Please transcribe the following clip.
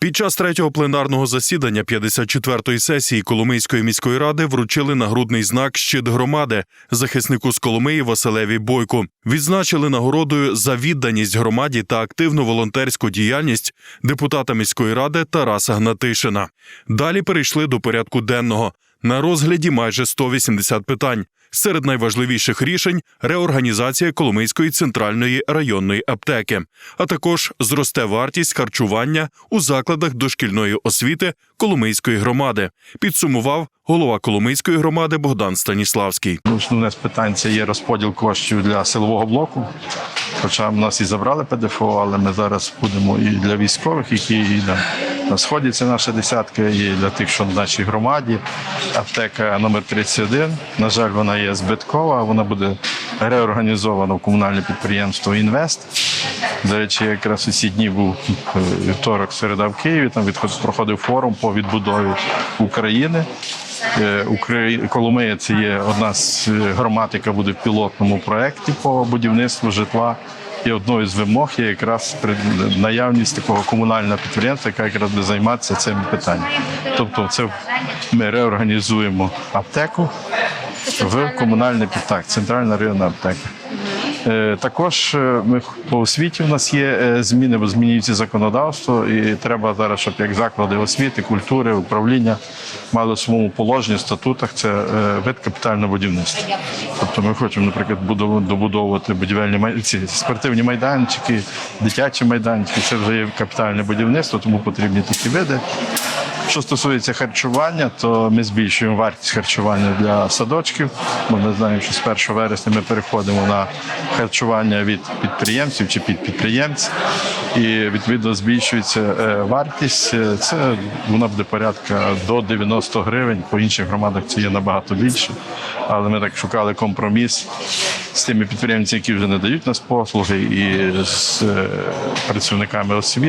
Під час третього пленарного засідання 54-ї сесії Коломийської міської ради вручили нагрудний знак Щит громади захиснику з Коломиї Василеві Бойку. Відзначили нагородою за відданість громаді та активну волонтерську діяльність депутата міської ради Тараса Гнатишина. Далі перейшли до порядку денного. На розгляді майже 180 питань. Серед найважливіших рішень реорганізація Коломийської центральної районної аптеки, а також зросте вартість харчування у закладах дошкільної освіти Коломийської громади. Підсумував голова Коломийської громади Богдан Станіславський. Ну, Основне з питань це є розподіл коштів для силового блоку. Хоча в нас і забрали ПДФО, але ми зараз будемо і для військових, які і на сході це наша десятка, і для тих, що в нашій громаді. Аптека номер 31. На жаль, вона є збиткова. Вона буде реорганізована в комунальне підприємство Інвест. До речі, якраз у ці дні був е, вівторок середа в Києві. Там проходив форум по відбудові України. Е, Коломия це є одна з е, громад, яка буде в пілотному проєкті по будівництву житла. І одною з вимог є якраз наявність такого комунального підприємства, яке якраз буде займатися цим питанням. Тобто, це ми реорганізуємо аптеку в комунальний підтак, центральна районна аптека. Е, Також е, ми по освіті в нас є е, зміни, бо змінюється законодавство, і треба зараз, щоб як заклади освіти, культури, управління мали в своєму положенні, статутах це вид капітального будівництва. Тобто ми хочемо, наприклад, добудовувати будівельні ці спортивні майданчики, дитячі майданчики. Це вже є капітальне будівництво, тому потрібні такі види. Що стосується харчування, то ми збільшуємо вартість харчування для садочків. Бо ми знаємо, що з 1 вересня ми переходимо на харчування від підприємців чи під підприємців. І відповідно збільшується е, вартість. Е, Це вона буде порядка до 90 гривень. По інших громадах це є набагато більше. Але ми так шукали компроміс з тими підприємцями, які вже не дають нас послуги, і з е, працівниками освіти.